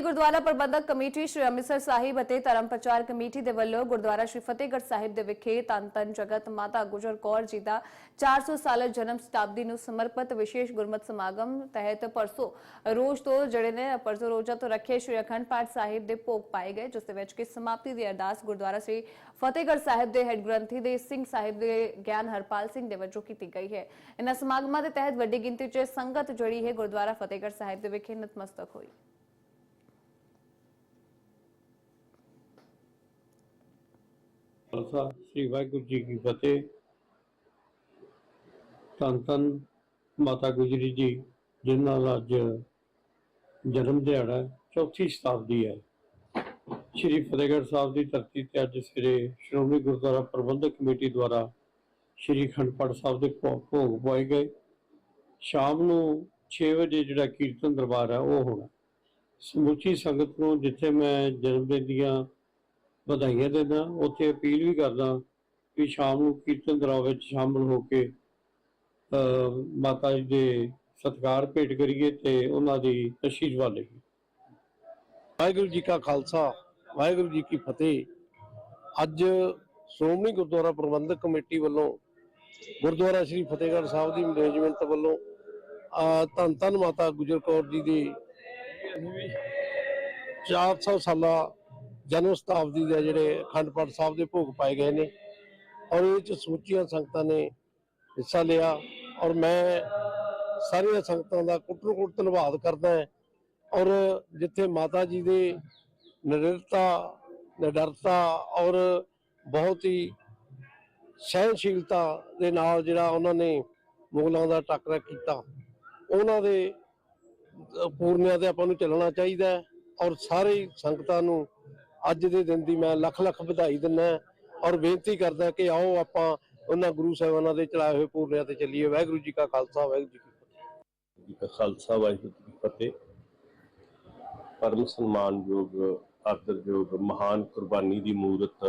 Shiromani Gurdwara Parbandhak committee Shri Amritsar Sahib ਅਤੇ ਧਰਮ ਪ੍ਰਚਾਰ ਕਮੇਟੀ ਦੇ ਵੱਲੋਂ ਗੁਰਦੁਆਰਾ ਸ਼੍ਰੀ ਫਤਿਹਗੜ੍ਹ ਸਾਹਿਬ ਦੇ ਵਿਖੇ ਧੰਨ ਧੰਨ ਜਗਤ ਮਾਤਾ ਗੁਜਰ ਕੌਰ ਜੀ ਦਾ 400 ਸਾਲਾ ਜਨਮ ਸ਼ਤਾਬਦੀ ਨੂੰ ਸਮਰਪਿਤ ਵਿਸ਼ੇਸ਼ ਗੁਰਮਤ ਸਮਾਗਮ ਤਹਿਤ ਪਰਸੋਂ ਰੋਜ਼ ਤੋਂ ਜਿਹੜੇ ਨੇ ਪਰਸੋਂ ਰੋਜ਼ਾ ਤੋਂ ਰੱਖੇ ਸ਼੍ਰੀ ਅਖੰਡ ਪਾਠ ਸਾਹਿਬ ਦੇ ਭੋਗ ਪਾਏ ਗਏ, ਜਿਸ ਦੇ ਵਿੱਚ ਕਿ ਸਮਾਪਤੀ ਦੀ ਅਰਦਾਸ ਗੁਰਦੁਆਰਾ ਸ਼੍ਰੀ ਫਤਿਹਗੜ੍ਹ ਸਾਹਿਬ ਦੇ ਹੈੱਡ ਗ੍ਰੰਥੀ ਦੇ ਸਿੰਘ ਸਾਹਿਬ ਦੇ ਗਿਆਨ ਹਰਪਾਲ ਸਿੰਘ ਦੇ ਵਜੋਂ ਕੀਤੀ ਗਈ ਹੈ। ਇਹਨਾਂ ਸਮਾਗਮਾਂ ਦੇ ਤਹਿਤ ਵੱਡੀ ਗਿਣਤੀ 'ਚ ਸੰਗਤ ਜਿਹੜੀ ਹੈ। ਗੁਰਦੁਆਰਾ ਫਤਿਹਗੜ੍ਹ ਸਾਹਿਬ ਦੇ ਵਿਖੇ ਨਤਮਸਤਕ ਹੋਈ। ਖਾਲਸਾ, ਸ੍ਰੀ ਵਾਹਿਗੁਰੂ ਜੀ ਕੀ ਫਤਿਹ। ਧੰਨ ਧੰਨ ਮਾਤਾ ਗੁਜਰੀ ਜੀ, ਜਿਨ੍ਹਾਂ ਦਾ ਅੱਜ ਜਨਮ ਦਿਹਾੜਾ ਚੌਥੀ ਸ਼ਤਾਬਦੀ ਹੈ। ਸ੍ਰੀ ਫਤਿਹਗੜ੍ਹ ਸਾਹਿਬ ਦੀ ਧਰਤੀ ਤੇ ਅੱਜ ਸਵੇਰੇ ਸ਼੍ਰੋਮਣੀ ਗੁਰਦੁਆਰਾ ਪ੍ਰਬੰਧਕ ਕਮੇਟੀ ਦੁਆਰਾ ਸ੍ਰੀ ਖੰਡਪੜ ਸਾਹਿਬ ਦੇ ਭੋ- ਭੋਗ ਪਾਏ ਗਏ। ਸ਼ਾਮ ਨੂੰ 6 ਵਜੇ ਜਿਹੜਾ ਕੀਰਤਨ ਦਰਬਾਰ ਹੈ, ਉਹ ਹੋਣਾ। ਸਮੁੱਚੀ ਸੰਗਤ ਨੂੰ ਜਿੱਥੇ ਮੈਂ ਜਨਮ ਦਿਨ ਦੀਆਂ ਵਧਾਈਆਂ ਦਿੰਦਾ ਉੱਥੇ ਅਪੀਲ ਵੀ ਕਰਦਾ ਕਿ ਸ਼ਾਮ ਨੂੰ ਕੀਰਤਨ ਦਰਬਾਰ ਵਿੱਚ ਸ਼ਾਮਲ ਹੋ ਕੇ ਮਾਤਾ ਜੀ ਦੇ ਸਤਿਕਾਰ ਭੇਟ ਕਰੀਏ ਤੇ ਉਹਨਾਂ ਦੀ ਅਸ਼ੀਰਵਾਦ ਲਈਏ। ਵਾਹਿਗੁਰੂ ਜੀ ਕਾ ਖਾਲਸਾ ਵਾਹਿਗੁਰੂ ਜੀ ਕੀ ਫਤਿਹ। ਅੱਜ ਸ਼੍ਰੋਮਣੀ ਗੁਰਦੁਆਰਾ ਪ੍ਰਬੰਧਕ ਕਮੇਟੀ ਵੱਲੋਂ ਗੁਰਦੁਆਰਾ ਸ੍ਰੀ ਫਤਿਹਗੜ੍ਹ ਸਾਹਿਬ ਦੀ ਮੈਨੇਜਮੈਂਟ ਵੱਲੋਂ ਅਹ, ਧੰਨ ਧੰਨ ਮਾਤਾ ਗੁਜਰ ਕੌਰ ਜੀ ਦੀ 400 ਸਾਲਾ ਜਨਮ ਸ਼ਤਾਬਦੀ ਦੇ ਜਿਹੜੇ ਅਖੰਡ ਪਾਠ ਸਾਹਿਬ ਦੇ ਭੋਗ ਪਾਏ ਗਏ ਨੇ ਔਰ ਇਹ ਚ ਸਮੁੱਚੀਆਂ ਸੰਗਤਾਂ ਨੇ ਹਿੱਸਾ ਲਿਆ ਔਰ ਮੈਂ ਸਾਰੀਆਂ ਸੰਗਤਾਂ ਦਾ ਕੁੱਟਰ ਕੁੱਟ ਧੰਨਵਾਦ ਕਰਦਾ ਹਾਂ ਔਰ ਜਿੱਥੇ ਮਾਤਾ ਜੀ ਦੇ ਨਿਰਲਤਾ ਨਿਡਰਤਾ ਔਰ ਬਹੁਤ ਹੀ ਸਹਿਨਸ਼ੀਲਤਾ ਦੇ ਨਾਲ ਜਿਹੜਾ ਉਹਨਾਂ ਨੇ ਮੁਗਲਾਂ ਦਾ ਟੱਕਰਾ ਕੀਤਾ, ਉਹਨਾਂ ਦੇ ਪੂਰਨਿਆਂ ਤੇ ਆਪਾਂ ਨੂੰ ਚੱਲਣਾ ਚਾਹੀਦਾ ਔਰ ਸਾਰੇ ਸੰਗਤਾਂ ਨੂੰ ਅੱਜ ਦੇ ਦਿਨ ਦੀ ਮੈਂ ਲੱਖ ਲੱਖ ਵਧਾਈ ਦਿੰਦਾ ਔਰ ਬੇਨਤੀ ਕਰਦਾ ਕਿ ਆਓ ਆਪਾਂ ਉਹਨਾਂ ਗੁਰੂ ਸਾਹਿਬਾਨਾਂ ਦੇ ਚਲਾਏ ਹੋਏ ਪੂਰਨਿਆਂ ਤੇ ਚੱਲੀਏ। ਵਾਹਿਗੁਰੂ ਜੀ ਕਾ ਖਾਲਸਾ, ਵਾਹਿਗੁਰੂ ਜੀ ਕੀ ਫਤਿਹ। ਜੀ ਕਾ ਖਾਲਸਾ, ਵਾਹਿਗੁਰੂ ਜੀ ਕੀ ਫਤਿਹ। ਪਰਮ ਸਨਮਾਨਯੋਗ, ਆਦਰਯੋਗ, ਮਹਾਨ ਕੁਰਬਾਨੀ ਦੀ ਮੂਰਤ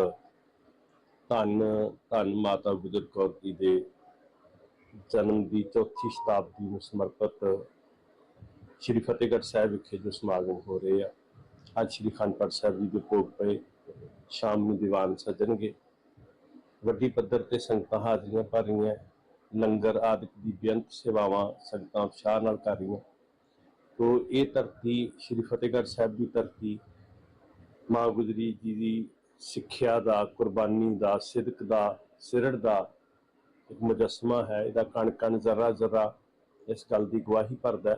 ਧੰਨ ਧੰਨ ਮਾਤਾ ਗੁਜਰ ਕੌਰ ਜੀ ਦੇ ਜਨਮ ਦੀ ਚੌਥੀ ਸ਼ਤਾਬਦੀ ਨੂੰ ਸਮਰਪਿਤ ਸ਼੍ਰੀ ਫਤਿਹਗੜ੍ਹ ਸਾਹਿਬ ਵਿਖੇ ਜੋ ਸਮਾਗਮ ਹੋ ਰਹੇ ਆ। ਅੱਜ ਸ਼੍ਰੀ ਖੰਡਪੜ ਸਾਹਿਬ ਜੀ ਦੇ ਭੋਗ ਪਏ, ਸ਼ਾਮ ਨੂੰ ਦੀਵਾਨ ਸਜਣਗੇ। ਵੱਡੀ ਪੱਧਰ ਤੇ ਸੰਗਤਾਂ ਹਾਜ਼ਰੀਆਂ ਭਰ ਰਹੀਆਂ, ਲੰਗਰ ਆਦਿਕ ਦੀ ਬੇਅੰਤ ਸੇਵਾਵਾਂ ਸੰਗਤਾਂ ਉਤਸ਼ਾਹ ਨਾਲ ਕਰ ਰਹੀਆਂ। ਤੋ ਇਹ ਧਰਤੀ, ਸ਼੍ਰੀ ਫਤਿਹਗੜ੍ਹ ਸਾਹਿਬ ਦੀ ਧਰਤੀ, ਮਾਂ ਗੁਜਰੀ ਜੀ ਦੀ ਸਿੱਖਿਆ ਦਾ, ਕੁਰਬਾਨੀ ਦਾ, ਸਿਦਕ ਦਾ, ਸਿਰੜ ਦਾ ਇੱਕ ਮੁਜਸਮਾ ਹੈ। ਇਹਦਾ ਕਣ ਕਣ ਜ਼ਰਾ ਜ਼ਰਾ ਇਸ ਗੱਲ ਦੀ ਗਵਾਹੀ ਭਰਦਾ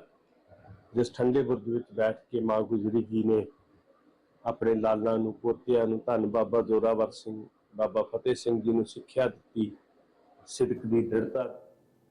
ਜਿਸ ਠੰਡੇ ਬੁਰਜ ਵਿੱਚ ਬੈਠ ਕੇ ਮਾਂ ਗੁਜਰੀ ਜੀ ਨੇ ਆਪਣੇ ਲਾਲਾਂ ਨੂੰ, ਪੋਤਿਆਂ ਨੂੰ ਧੰਨ ਬਾਬਾ ਜ਼ੋਰਾਵਰ ਸਿੰਘ, ਬਾਬਾ ਫਤਿਹ ਸਿੰਘ ਜੀ ਨੂੰ ਸਿੱਖਿਆ ਦਿੱਤੀ। ਸਿਦਕ ਦੀ ਦ੍ਰਿੜਤਾ